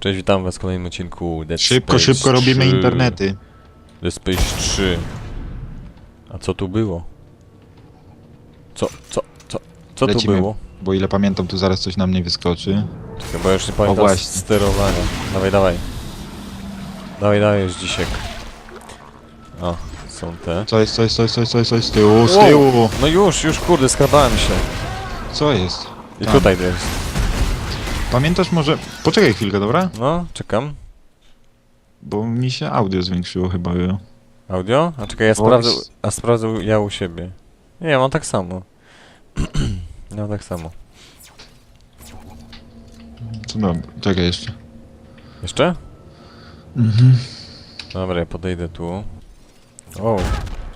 Cześć, witam was w kolejnym odcinku Dead Szybko, Space szybko robimy 3. internety. Dead Space 3. A co tu było? Co, co, co, co tu Lecimy. było? Bo ile pamiętam, tu zaraz coś na mnie wyskoczy. Chyba już nie pamiętam właśnie. sterowania. Dawaj, dawaj. Dawaj, dawaj, już dzisiek. O, są te. Co jest, co jest, co jest, co jest, co jest, co jest z tyłu, z Wow. tyłu! No już, już kurde, skradałem się. Co jest? I Tam. tutaj to jest. Pamiętasz może... Poczekaj chwilkę, dobra? No, czekam. Bo mi się audio zwiększyło chyba. jo. Audio? A czekaj, ja Voice. sprawdzę, a sprawdzę ja u siebie. Nie, ja mam tak samo. ja mam tak samo. Co dobra, czekaj jeszcze. Jeszcze? Mhm. Dobra, ja podejdę tu. O,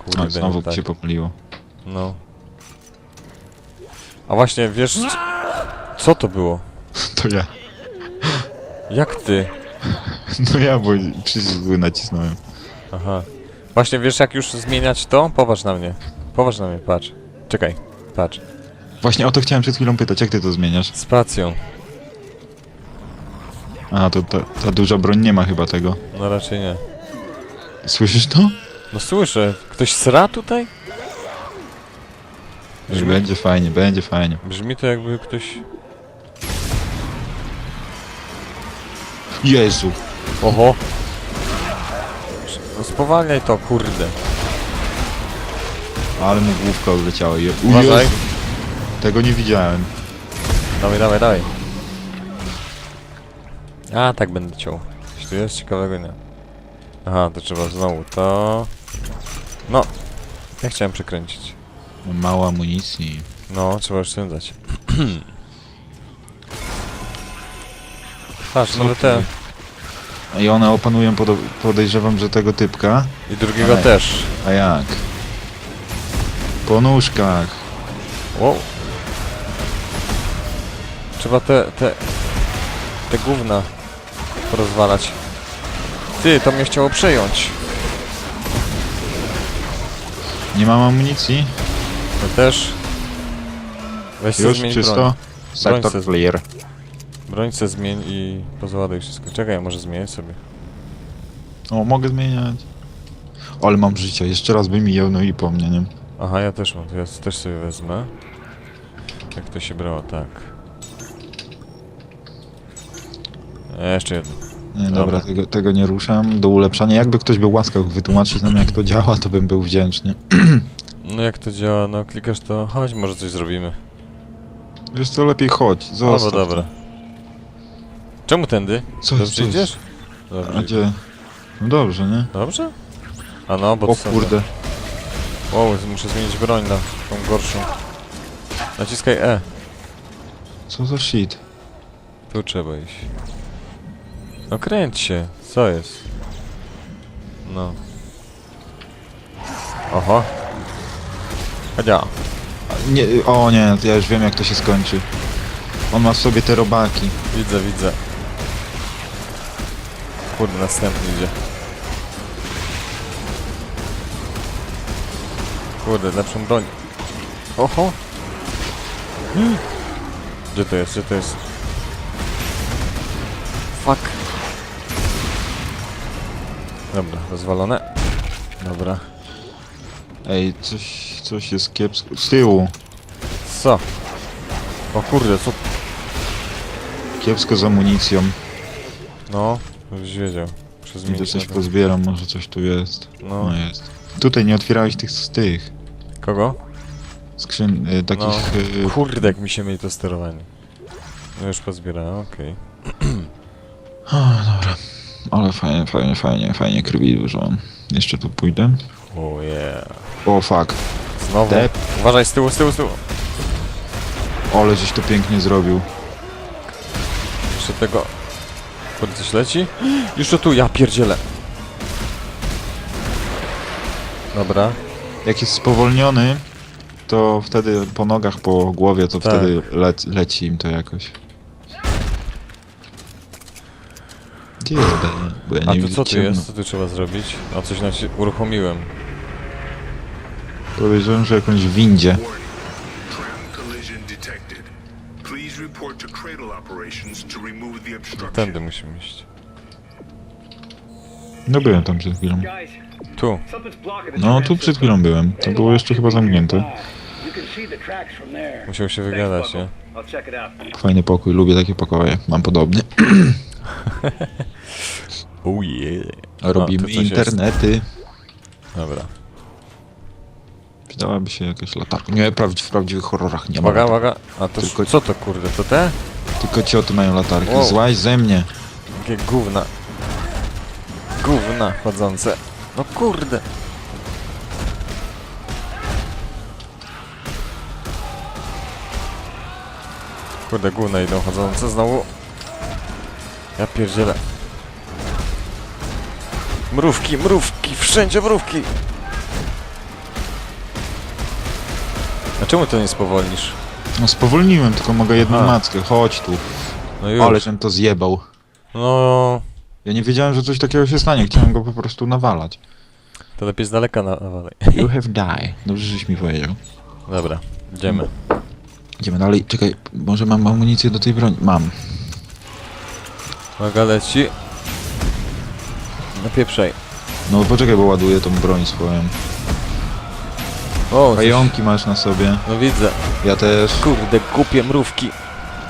kurde, A, znowu tak. się popaliło. No. A właśnie, wiesz... c- Co to było? To ja. Jak ty? No ja, bo przycisk zły nacisnąłem. Aha. Właśnie, wiesz jak już zmieniać to? Popatrz na mnie. Popatrz na mnie, patrz. Czekaj, patrz. Właśnie o to chciałem przed chwilą pytać, jak ty to zmieniasz? Spacją. A, to ta, ta duża broń nie ma chyba tego. No raczej nie. Słyszysz to? No słyszę. Ktoś sra tutaj? Brzmi, Będzie fajnie, będzie fajnie. brzmi to jakby ktoś... Jezu! Oho. No spowalniaj to, kurde. Ale mu główka uleciała. Je... U Uważaj. Jezu. Tego nie widziałem. Dawaj, dawaj, dawaj. A, tak będę ciął. Coś tu jest ciekawego, nie? Aha, to trzeba znowu to... No. Ja chciałem przekręcić. Mało amunicji. No, trzeba już Patrz, nowe te. I one opanują, podejrzewam, że tego typka. I drugiego Ej. też. A jak? Po nóżkach. Wow. Trzeba te, te... Te gówna porozwalać. Ty, to mnie chciało przejąć. Nie mam amunicji. To też. Weź sobie Już zmień czysto. broń. Sektor se- clear. Broń se zmień i pozładuj wszystko. Czekaj, ja może zmienię sobie. O, mogę zmieniać. Ale mam życia. Jeszcze raz by mi no i po mnie, nie? Aha, ja też mam, to ja też sobie wezmę. Jak to się brało, tak. E, jeszcze jedno. Nie, Dobra. dobra, tego, tego nie ruszam. Do ulepszania. Jakby ktoś był łaskaw wytłumaczyć nam, jak to działa, to bym był wdzięczny. No jak to działa? No klikasz to, chodź, może coś zrobimy. Wiesz co, lepiej chodź. Albo Zostaw. dobra. Czemu tędy? Co Dobrze co jest? idziesz? A Dobrze. gdzie? No dobrze, nie? Dobrze? A no, bo O to są- kurde. Wow, muszę zmienić broń na tą gorszą. Naciskaj E. Co za shit? Tu trzeba iść. No kręć się, co jest? No. Oho. Chodzia. Nie, o nie, to ja już wiem jak to się skończy. On ma w sobie te robaki. Widzę, widzę. Kurde, następny idzie. Kurde, lepszą broń. Oho. Gdzie to jest, gdzie to jest? Fuck. Dobra, rozwalone. Dobra. Ej, coś, coś jest kiepsko. Z tyłu. Co? O kurde, co? Kiepsko z amunicją. No, już wiedział. Przez Idę mnie. coś pozbieram, może coś tu jest. No. No jest. Tutaj nie otwierałeś tych z tych Kogo? skrzyn, y, takich... No. y, Kurde, jak mi się myli to sterowanie. No już pozbierałem, okej. O, dobra. Ale fajnie, fajnie, fajnie, fajnie krwi dużo mam. Jeszcze tu pójdę. Oh yeah. O fuck. Znowu. Dep. Uważaj, z tyłu, z tyłu, z tyłu. Ale żeś to pięknie zrobił. Jeszcze tego... Kurde, coś leci? Jeszcze tu, ja pierdzielę. Dobra. Jak jest spowolniony, to wtedy po nogach, po głowie, to Tak. wtedy lec, leci im to jakoś. Gdzie jest Benny? Bo ja A nie tu widzę co tu ciemno. jest? Co tu trzeba zrobić? A coś naci- uruchomiłem. Podejrzewam, że jakąś windzie. Warning. Cradle operations to remove the obstruction. Tędy musimy iść. No byłem tam przed chwilą. Guys, Tu. something's blocking the No tu przed chwilą byłem. To było jeszcze chyba zamknięte. Musiał się wygadać, nie? Fajny pokój, lubię takie pokoje. Mam podobny. Oh yeah. Robimy tu coś jest. internety. Dobra. Przydałaby się jakaś latarka. Nie, w prawdziwych horrorach nie ma. Uwaga, uwaga. A to Tylko- co to kurde? To te? Tylko cioty mają latarki. Wow. Złaź ze mnie. Jakie gówna. Gówna chodzące. No kurde. Kurde, gówna idą chodzące znowu. Ja pierdzielę. Mrówki, mrówki, wszędzie mrówki. A czemu to nie spowolnisz? No spowolniłem, tylko mogę jedną Aha. mackę. Chodź tu. No już. Ale żem to zjebał. No, Ja nie wiedziałem, że coś takiego się stanie. Chciałem go po prostu nawalać. to lepiej z daleka na- nawalej. You have die. Dobrze, żeś mi powiedział. Dobra, idziemy. Idziemy dalej. Czekaj, może mam amunicję do tej broni? Mam. Uwaga, leci. Napieprzaj. No poczekaj, bo ładuję tą broń swoją. O, coś... Pająki masz na sobie. No widzę. Ja też. Kurde, głupie mrówki.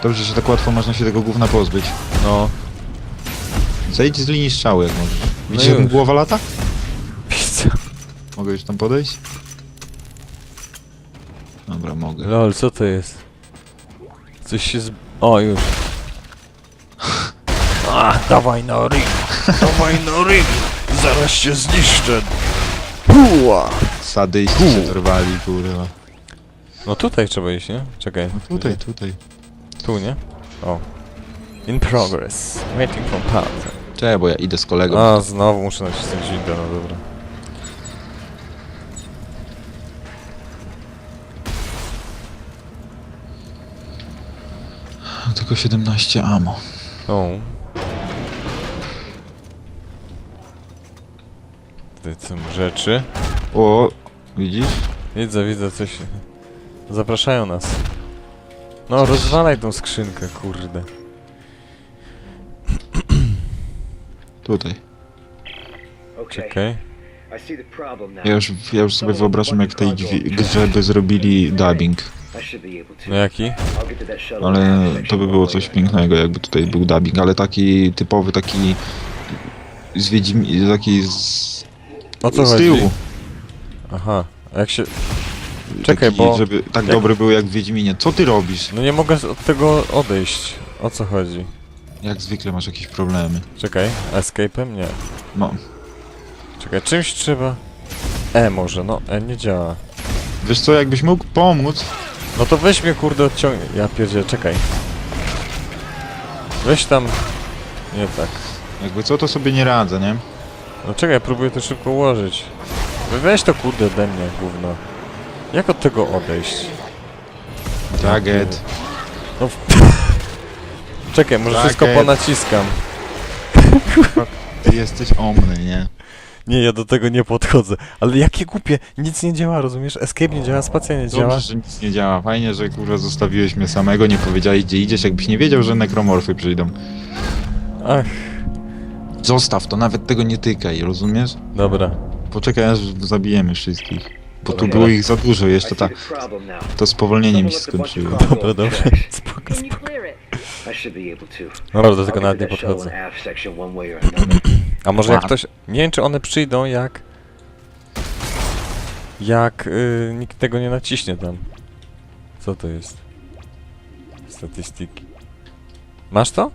Dobrze, że tak łatwo można się tego gówna pozbyć. No. Zejdź z linii strzały, jak możesz. Widzisz, No jak mu już. głowa lata? Widzę. Mogę już tam podejść? Dobra, mogę. Lol, co to jest? Coś się z... O, już. A, dawaj na ring. Dawaj na ring. Zaraz się zniszczę. Puła. Sadyści się dorwali, kurwa. No tutaj trzeba iść, nie? Czekaj. No tutaj, tutaj. Tu, nie? O. In progress. Waiting for partner. Czekaj, bo ja idę z kolegą. A, znowu muszę nacisnąć windę, no dobra. Tylko 17 ammo. O. Tutaj są rzeczy. O, widzisz? Widzę, widzę coś. Zapraszają nas. No, rozwalaj tą skrzynkę, kurde. Tutaj. Czekaj. Ja już, ja już sobie wyobrażam, jak w tej grze by zrobili dubbing. No jaki? Ale to by było coś pięknego, jakby tutaj był dubbing, ale taki typowy, taki z Wiedźmi, taki z, O co z chodzi? tyłu. Aha, a jak się... Czekaj, taki, bo- Żeby tak jak- dobry był jak w Wiedźminie. Co ty robisz? No nie mogę od tego odejść. O co chodzi? Jak zwykle masz jakieś problemy. Czekaj, escape'em? Nie. No, Czekaj, czymś trzeba... E może, no E nie działa. wiesz co, jakbyś mógł pomóc, No to weź mnie kurde odciągnij. Ja pierdzie, czekaj. Weź tam... Nie tak. jakby co, to sobie nie radzę, nie? No czekaj, próbuję to szybko ułożyć. We- Weź to kurde ode mnie, gówno. Jak od tego odejść? Target. No w... Czekaj, może Tak, wszystko ponaciskam. Ty jesteś omny, nie? Nie, ja do tego nie podchodzę. Ale jakie głupie, nic nie działa, rozumiesz? Escape nie działa, spacja nie działa. Dobrze, że nic nie działa. Fajnie, że kurwa zostawiłeś mnie samego, nie powiedziałeś gdzie idziesz, jakbyś nie wiedział, że nekromorfy przyjdą. Ach, Zostaw to, nawet tego nie tykaj, rozumiesz? dobra. Poczekaj, aż zabijemy wszystkich. Bo tu było ich za dużo, jeszcze see ta, the problem now. to spowolnienie mi się skończyło. Dobra, dobra. Spoko, spoko. to. Dobra, do tego nawet nie podchodzę. A może jak ktoś... Nie wiem, czy one przyjdą jak... Jak y, nikt tego nie naciśnie tam. Co to jest? Statystyki. Masz to?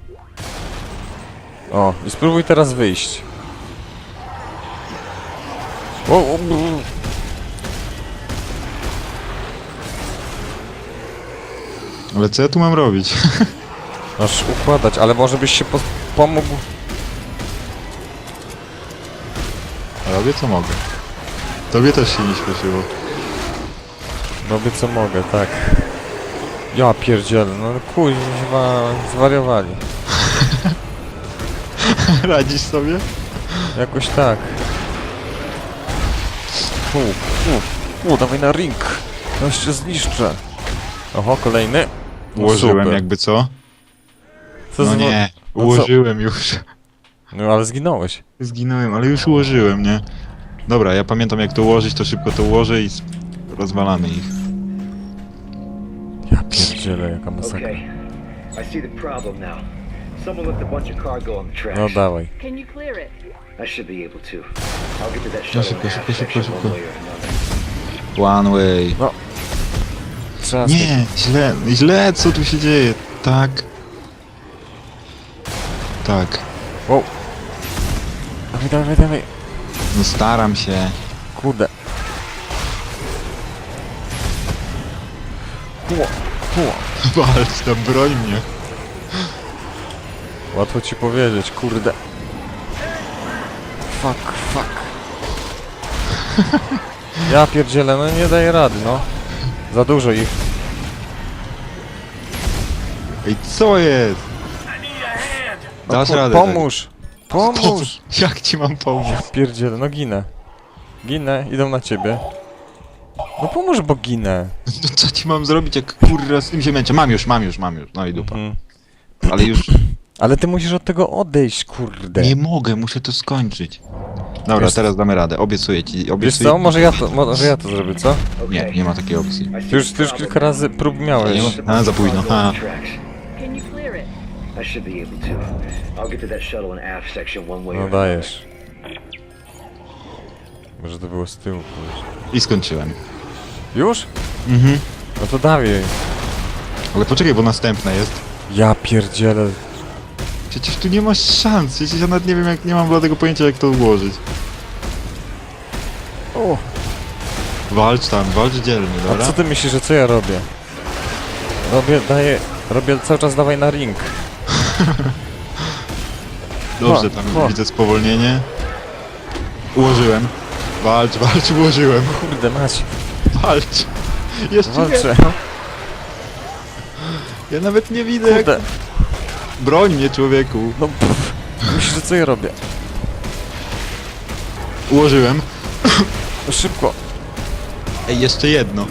O, i spróbuj teraz wyjść. O, o. Ale co ja tu mam robić? Masz układać, ale może byś się po pomógł. Robię co mogę. Tobie też się nie śpieszyło. Robię co mogę, tak. Ja pierdzielę, no kuźwa, zwariowali. Radzisz sobie? Jakoś tak. U, u, u, dawaj na ring. No jeszcze zniszczę. Oho, kolejny. No Ułożyłem super. jakby co. Co no nie, no co? ułożyłem już. No ale zginąłeś. Zginąłem, ale już ułożyłem, nie? Dobra, ja pamiętam jak to ułożyć, to szybko to ułożę i rozwalamy ich. Ja pierdzielę, jaka masakra. Okay. I see the problem now. Someone left a bunch of cargo on the tracks. No dawaj. Can you clear it? I should be able to. I'll get to that No, shuttle szybko, szybko, szybko, section szybko. one way or another. One way. Nie, źle, źle, co tu się dzieje? Tak. Tak. Wow. Dawaj, dawaj, dawaj. No staram się. Kurde. Ło, ło. Walcz tam, broń mnie. Łatwo ci powiedzieć, kurde. Fuck, fuck. Ja pierdzielę, no nie daję rady, no. Za dużo ich. Ej, co jest? No, Dasz radę. pomóż! Pomóż! Pomóż. Jak ci mam pomóc? Ja pierdzielę, no ginę. Ginę, idą na ciebie. No pomóż, bo ginę. No co ci mam zrobić, jak kurwa z tym się męczę? Mam już, mam już, mam już. No i dupa. Mhm. Ale już Ale ty musisz od tego odejść, kurde. nie mogę, muszę to skończyć. Dobra, Wiesz- teraz damy radę. Obiecuję ci, Wiesz obiecuję. co, może ja to, może ja to zrobię, co? Nie, Okay. nie ma takiej opcji. Ty już, ty już kilka razy prób miałeś. Nie ma- a za późno, ha. the tracks. Can you clear it? I should be able to. I'll get to that shuttle in aft section one way No dajesz. Może to było z tyłu, kurde. I skończyłem. Już? Mhm. No to dawaj. Ale poczekaj, bo następna jest. Ja pierdzielę. Przecież tu nie masz szans. Przecież ja nawet nie wiem, jak nie mam bladego pojęcia, jak to ułożyć. O, Walcz tam, walcz dzielnie, a dobra? co ty myślisz, że co ja robię? Robię, daję, robię cały czas dawaj na ring. Dobrze, tam widzę spowolnienie. Ułożyłem. Walcz, walcz, ułożyłem. Kurde, mać, Walcz. Jeszcze walczę. Ja nawet nie widzę, jak... Kurde, Broń mnie, człowieku. no pff. Myślisz, że co ja robię? Ułożyłem. No szybko. Ej, jeszcze jedno.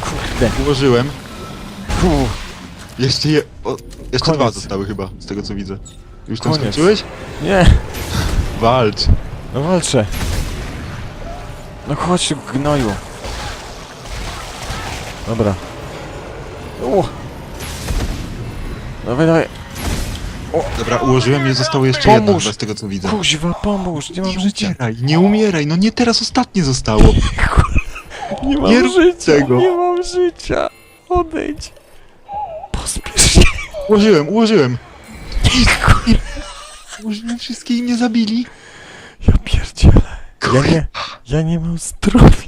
Kurde. Ułożyłem. Fu. Jeszcze je... O, jeszcze Koniec. dwa zostały chyba, z tego co widzę. Już tam Koniec. skończyłeś? Nie, Walcz. no walczę. No chodź, gnoju. Dobra. O. Dawaj, dawaj. Dobra, ułożyłem i zostało jeszcze Pomóż. jedno, chyba z tego co widzę. Kuźwa, pomóż, nie mam Nie życia. umieraj, nie umieraj, no nie teraz ostatnie zostało. Nie mam Nie rób życia, tego. nie mam życia. Odejdź. Pospiesz się. Ułożyłem, ułożyłem. Ułożyłem wszystkie i mnie zabili. Ja pierdzielę. Ja nie, ja nie mam zdrowia.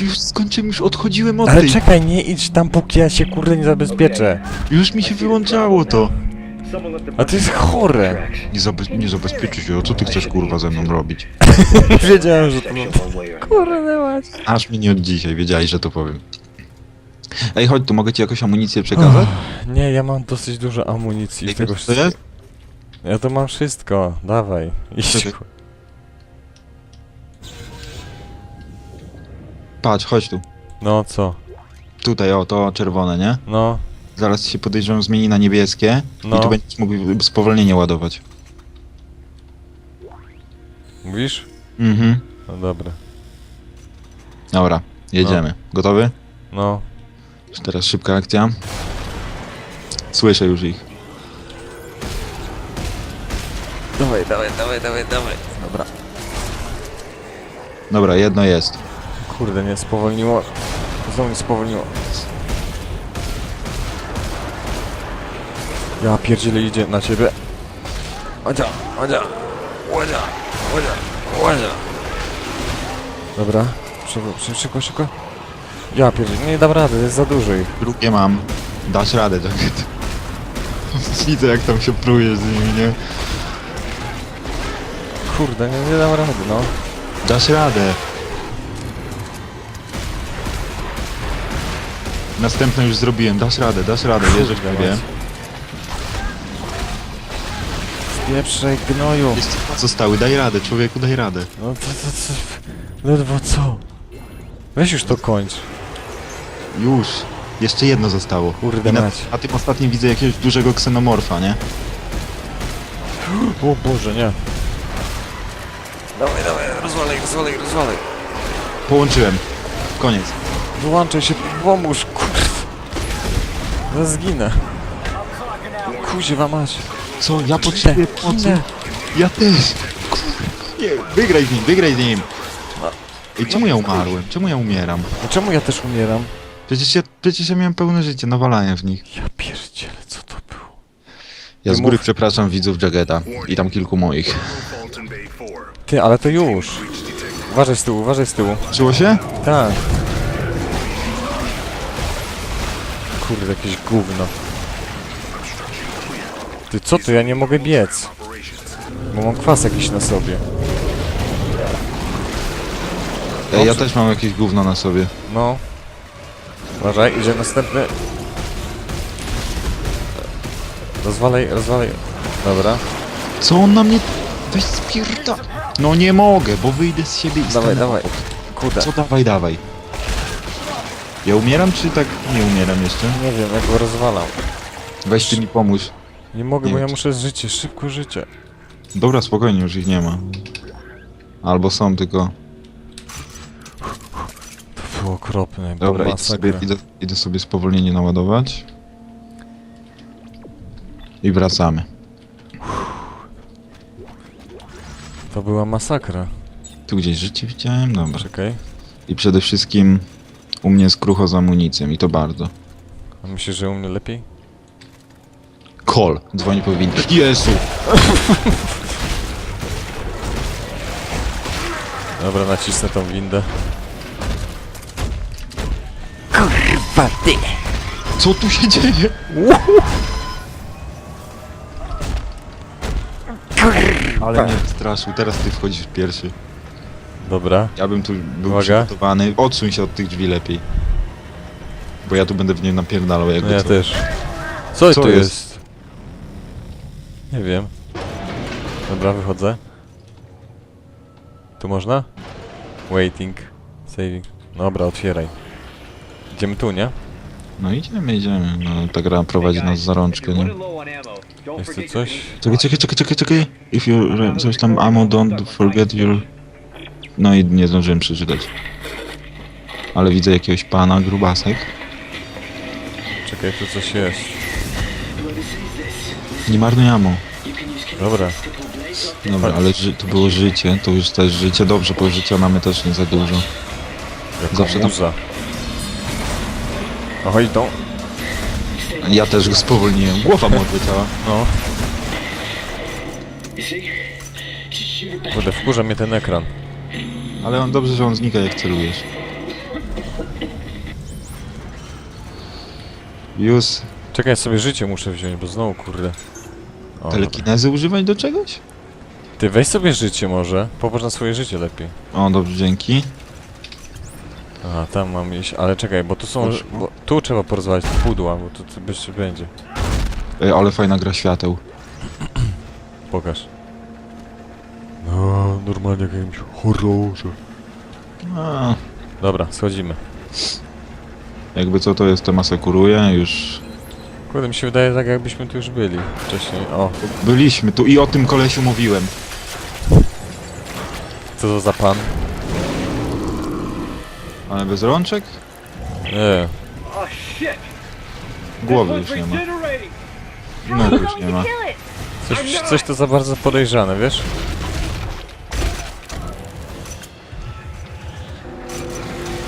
Już skończyłem, już odchodziłem od Ale tej. czekaj, nie idź tam, póki ja się kurde nie zabezpieczę. Już mi się wyłączało to. A to jest chore. Nie, zabe- nie zabezpieczy się, co ty chcesz kurwa ze mną robić? Wiedziałem, że to... Kurde mać. Aż mi nie od dzisiaj, wiedziałeś, że to powiem. Ej, chodź tu, mogę ci jakąś amunicję przekazać? Nie, ja mam dosyć dużo amunicji Ej, z tego wiesz, co to wszystkiego. Ja to mam wszystko, dawaj. Idź. Czekaj. Patrz, chodź tu. No co? Tutaj, o, to czerwone, nie? No, Zaraz się podejrzewam zmieni na niebieskie No. i tu będziesz mógł spowolnienie ładować. mówisz? Mhm. No dobra. Dobra, jedziemy. Gotowy? No, Już Teraz szybka akcja. Słyszę już ich. dawaj, dawaj, dawaj, dawaj, dawaj. Dobra. Dobra, jedno jest. Kurde, nie spowolniło. Znowu mnie spowolniło. Ja pierdzielę idzie na ciebie. Ładzia, ładzia, ładzia, ładzia, ładzia. Dobra, szybko, szybko, szybko. Ja pierdzielę, nie dam rady, jest za dużo ich. Drugie mam. Dasz radę, Jacket. Widzę jak tam się prujesz z nimi, nie? Kurde, nie, nie dam rady, no. Dasz radę. Następne już zrobiłem, dasz radę, dasz radę, wierzę w ciebie. mać. Spieprzaj gnoju. Jeszcze dwa zostały, daj radę, człowieku, daj radę. No to, to, to, ledwo co? Weź już to kończ. Już. Jeszcze jedno zostało. Kurde I na, mać. tym ostatnim widzę jakiegoś dużego ksenomorfa, nie? O Boże, nie. Dawaj, dawaj, rozwalaj, rozwalaj, rozwalaj. Połączyłem. Koniec. Wyłączaj się, pomóż, kurw. Zaraz zginę. Kuźwa mać. Co? Ja potrzebuję pomocy. ginę. Ja też. Nie, wygraj z nim, wygraj z nim. Ej, czemu ja umarłem? Czemu ja umieram? No czemu ja też umieram? Przecież ja, przecież ja miałem pełne życie, nawalałem w nich. Ja pierdzielę, co to było? Ja z góry przepraszam widzów Jageta i tam kilku moich. Fulton Bay 4. Ty, ale to już. Uważaj z tyłu, uważaj z tyłu. Czuło się? Tak. Kurde, jakieś gówno. Ty, co to? Ja nie mogę biec. Bo mam kwas jakiś na sobie. Ej, ja też mam jakieś gówno na sobie. No. Uważaj, idzie następny. Rozwalaj, rozwalaj. Dobra. Co on na mnie... Weź spierda... No nie mogę, bo wyjdę z siebie i Dawaj, stanę dawaj. obok. Kurde. Co dawaj, dawaj. Ja umieram, czy tak nie umieram jeszcze? Nie wiem, jak go rozwalam. Weź ty mi pomóż. Nie mogę, Nie bo ja wiem, muszę życie, szybko życie. Dobra, spokojnie, już ich nie ma. Albo są, tylko... To było okropne, Dobra, idę sobie, masakra. idę, idę sobie spowolnienie naładować. I wracamy. To była masakra. Tu gdzieś życie widziałem? Dobra. Czekaj. I przede wszystkim u mnie jest krucho z amunicją i to bardzo. A myślisz, że u mnie lepiej? Kol, dzwoni po windę. Jezu! Dobra, nacisnę tą windę. Co tu się dzieje? Ale mnie straszył, teraz ty wchodzisz pierwszy. Dobra. Ja bym tu był Uwaga. przygotowany. Odsuń się od tych drzwi lepiej. Bo ja tu będę w nie napierdalał jakby No ja co. też. Co, Co to jest? jest? Nie wiem. Dobra, wychodzę. Tu można? Waiting. Saving. Dobra, otwieraj. Idziemy tu, nie? No idziemy, idziemy. No ta gra prowadzi nas za rączkę, nie? Jest tu coś? Czekaj, czekaj, czekaj, czekaj, czekaj. If you re- coś tam ammo, don't forget your... No i nie zdążyłem przeczytać. Ale widzę jakiegoś pana, grubasek. Czekaj, tu coś jest. Nie marnuj. Dobra. Dobra, ale ży- to było życie, to już też życie. Dobrze, bo życia mamy też nie za dużo. Jako Zawsze tam- muza. Oho, idą. Ja też go spowolniłem. Głowa mu odleciała. No. Kurde, wkurza mnie ten ekran. Ale on dobrze, że on znika jak celujesz. Już Czekaj, ja sobie życie muszę wziąć, bo znowu kurde. O, telekinezy używać do czegoś? Ty weź sobie życie może. Popatrz na swoje życie lepiej. O, dobrze, dzięki. Aha, tam mam iść, ale czekaj, bo tu są... Proszę. Bo, tu trzeba porozwalać pudła, bo tu, tu jeszcze będzie. Ej, ale fajna gra świateł. Pokaż. No, normalnie jak jakimś horrorze. A, Dobra, schodzimy. jakby co, to jestem asekuruję, już... Kurde, mi się wydaje tak jakbyśmy tu już byli wcześniej. O, Byliśmy tu i o tym kolesiu mówiłem. co to za pan? Ale bez rączek? Nie, Oh shit! Głowy już nie ma. Regenerating! No już nie ma. Kill it. coś, coś to za bardzo podejrzane, wiesz?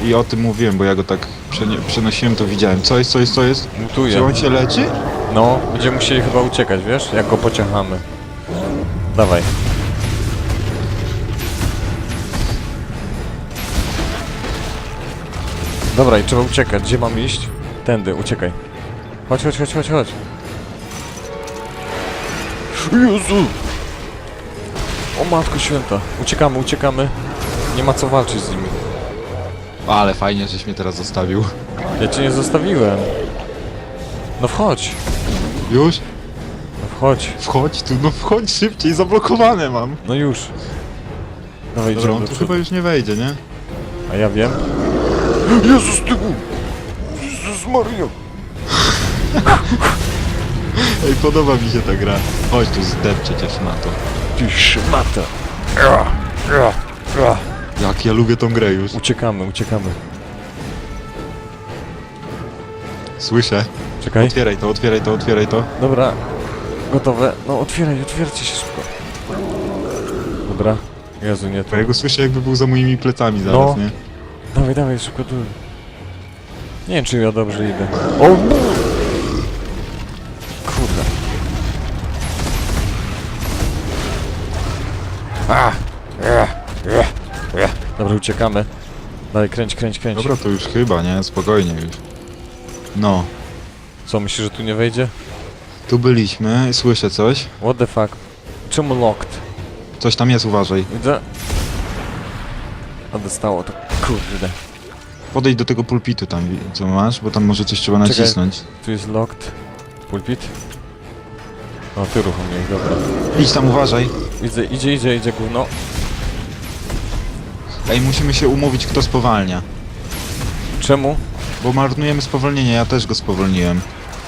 I o tym mówiłem, bo ja go tak przenie- przenosiłem, to widziałem. Co jest, co jest, co jest? Czy Mutuje. on się leczy? No, będziemy musieli chyba uciekać, wiesz? Jak go pociągamy. Dawaj. Dobra, i trzeba uciekać. Gdzie mam iść? Tędy, uciekaj. Chodź, chodź, chodź, chodź, chodź. Jezu! O matko święta. Uciekamy, uciekamy. Nie ma co walczyć z nimi. Ale fajnie, żeś mnie teraz zostawił. Ja cię nie zostawiłem. No wchodź. Już? No wchodź. Wchodź tu, no wchodź szybciej, zablokowane mam. No już. Dawaj, Dobra, idziemy on do tu przodu. chyba już nie wejdzie, nie? A ja wiem. Jezus, ty... Jezus Mario! Ej, podoba mi się ta gra. Chodź tu zdep przecież na to. Ty szmata! Ja. Jak ja lubię tą grę już. Uciekamy, uciekamy. Słyszę. Czekaj. Otwieraj to, otwieraj to, otwieraj to. Dobra. Gotowe. No otwieraj, otwierajcie się szybko. Dobra. Jezu, nie. Bo ja go słyszę jakby był za moimi plecami zaraz, No. nie? Dawaj, dawaj, szybko tu. Nie wiem, czy ja dobrze idę. O! Dobra, uciekamy. Dalej, kręć, kręć, kręć. Dobra, to już chyba, nie? Spokojnie już. No. Co, myślisz, że tu nie wejdzie? Tu byliśmy, słyszę coś. What the fuck? Czemu locked? Coś tam jest, uważaj. Widzę. A dostało to. Kurde. Podejdź do tego pulpitu tam, wi- co masz, bo tam może coś trzeba Czekaj. nacisnąć. Tu jest locked. Pulpit. O, ty uruchomiłeś, dobra. Idź tam, uważaj. Widzę, idzie, idzie, idzie gówno. Ej, musimy się umówić, kto spowalnia. Czemu? Bo marnujemy spowolnienie, ja też go spowolniłem.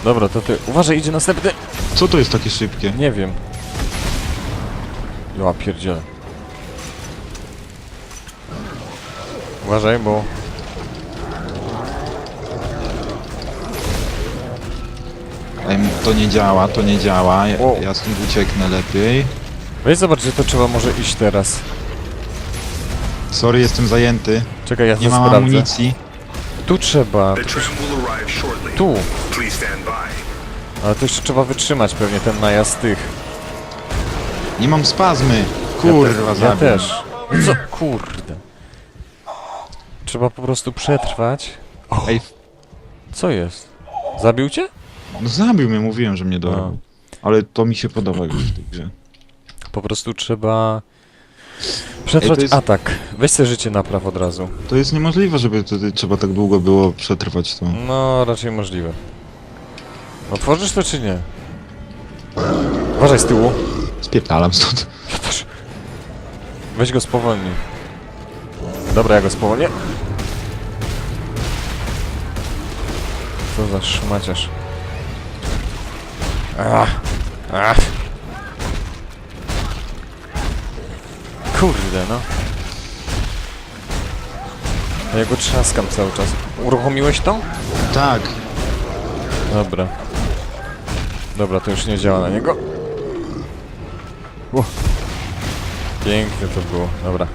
Dobra, to ty. Uważaj, idzie następny. Co to jest takie szybkie? Nie wiem. Ja pierdzielę. Uważaj, bo... Ej, to nie działa, to nie działa. Ja, O. ja stąd ucieknę lepiej. Weź zobacz, że to trzeba może iść teraz. Sorry, jestem zajęty. Czekaj, ja Nie to mam sprawdzę. amunicji. Tu trzeba. The train will arrive shortly. Tu. Please stand by. Ale to jeszcze trzeba wytrzymać pewnie ten najazd tych. Nie mam spazmy. Ja, Kurwa, te, ja zabił. też. Co? Kurde. Trzeba po prostu przetrwać. Ej, Co jest? Zabił cię? no zabił mnie, mówiłem, że mnie dorwał. Ale to mi się podoba już w tej grze. Po prostu trzeba... Przetrwać jest- atak. Weź sobie życie napraw od razu. To jest niemożliwe, żeby to, trzeba tak długo było przetrwać to. No, raczej możliwe. Otworzysz to czy nie? Uważaj z tyłu. Spierdalam stąd. Weź go spowolnij. Dobra, ja go spowolnię. Co za szmaciarz. Ach, ach. Kurde, no. A Ja go trzaskam cały czas. Uruchomiłeś to? Tak. Dobra. Dobra, to już nie działa na niego. Ło. Piękne to było. Dobra.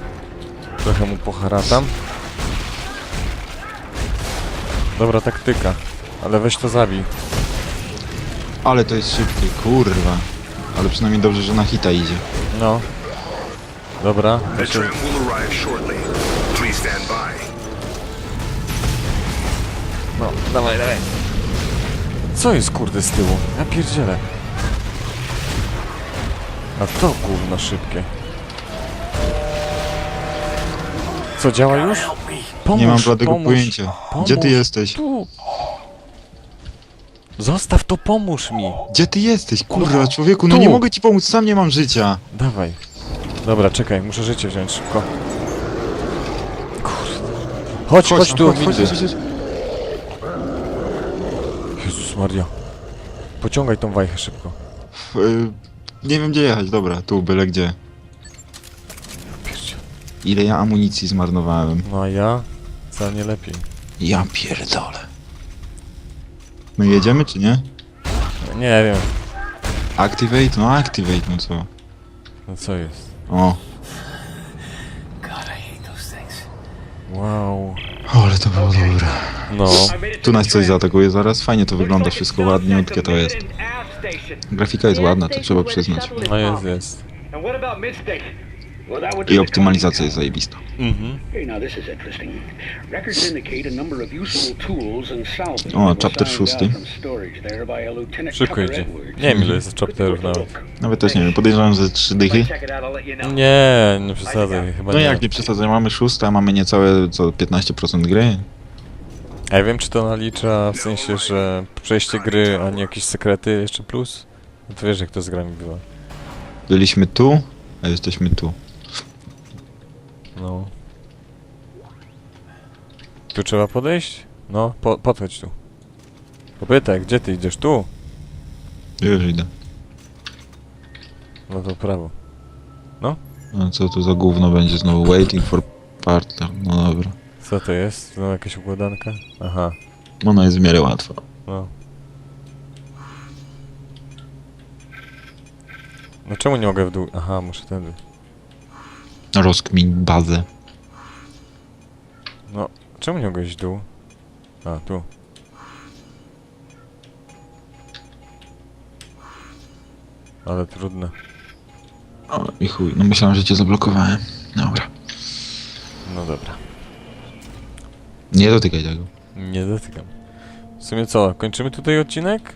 Trochę mu poharatam. Dobra taktyka. Ale weź to zabij. Ale to jest szybkie, kurwa. Ale przynajmniej dobrze, że na hita idzie. No. Dobra. The Znaczy, train will arrive shortly. Please stand by. no, dawaj, dawaj. Co jest kurde z tyłu? Ja pierdzielę. A to gówno szybkie. Co, działa już? Pomóż, Nie mam bladego pomóż, pojęcia. Gdzie ty pomóż. jesteś? Tu. Zostaw to, pomóż mi. Gdzie ty jesteś? Kurwa, człowieku, no Tu. nie mogę ci pomóc, sam nie mam życia. Dawaj. Dobra, czekaj, muszę życie wziąć szybko. Kurde. Chodź, chodź, tu, chodź, windy. Jezus Maria. Pociągaj tą wajchę szybko. F- y, Nie wiem gdzie jechać, dobra, tu, byle gdzie. Pierdzie. Ile ja amunicji zmarnowałem. No a ja? Wcale nie lepiej. Ja pierdolę. My jedziemy czy nie? Nie wiem. Activate? No activate, no co? No co jest? O, Wow. ale to było dobre. No. Tu nas coś zaatakuje zaraz, fajnie to wygląda, wszystko ładniutkie to jest. Grafika jest ładna, to trzeba przyznać. No jest, jest. I optymalizacja jest zajebista. Hey, now this is interesting. Records indicate a number of useful tools and salvage. O, chapter szósty. out from storage there by a Lieutenant Szybko idzie. Nie wiem ile jest chapterów nawet. Nawet też nie wiem, podejrzewam, że trzy dychy. Nie, nie przesadzaj, chyba No nie. jak nie przesadzę, mamy szóste, a mamy niecałe, co, 15% gry? A ja wiem czy to nalicza w sensie, że przejście gry, a nie jakieś sekrety jeszcze plus? No to wiesz jak to z grami bywa. Byliśmy tu, a jesteśmy tu. No. Tu trzeba podejść? No, po, podchodź tu. Popytaj, gdzie ty idziesz? Tu? Już idę. No to prawo. A co to za gówno będzie znowu? Waiting for partner. No dobra. Co to jest? No jakaś układanka? Aha, Ona jest w miarę łatwa. no. No czemu nie mogę w dół? Aha, muszę tędy. Rozkmin bazę. No, czemu nie mogę iść w dół? A, tu. Ale trudne. O, i chuj. No myślałem, że cię zablokowałem. Dobra. No dobra. Nie dotykaj tego. Nie dotykam. W sumie co, kończymy tutaj odcinek?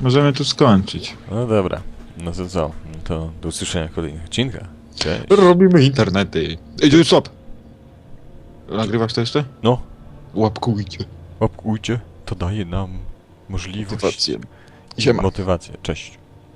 Możemy tu skończyć. No dobra. No to co? No to do usłyszenia w kolejnych odcinkach. Cześć. Robimy internety. Ej, stop! Nagrywasz to jeszcze? No, Łapkujcie. łapkujcie. To daje nam możliwość Motywację. Siema. motywację. Cześć.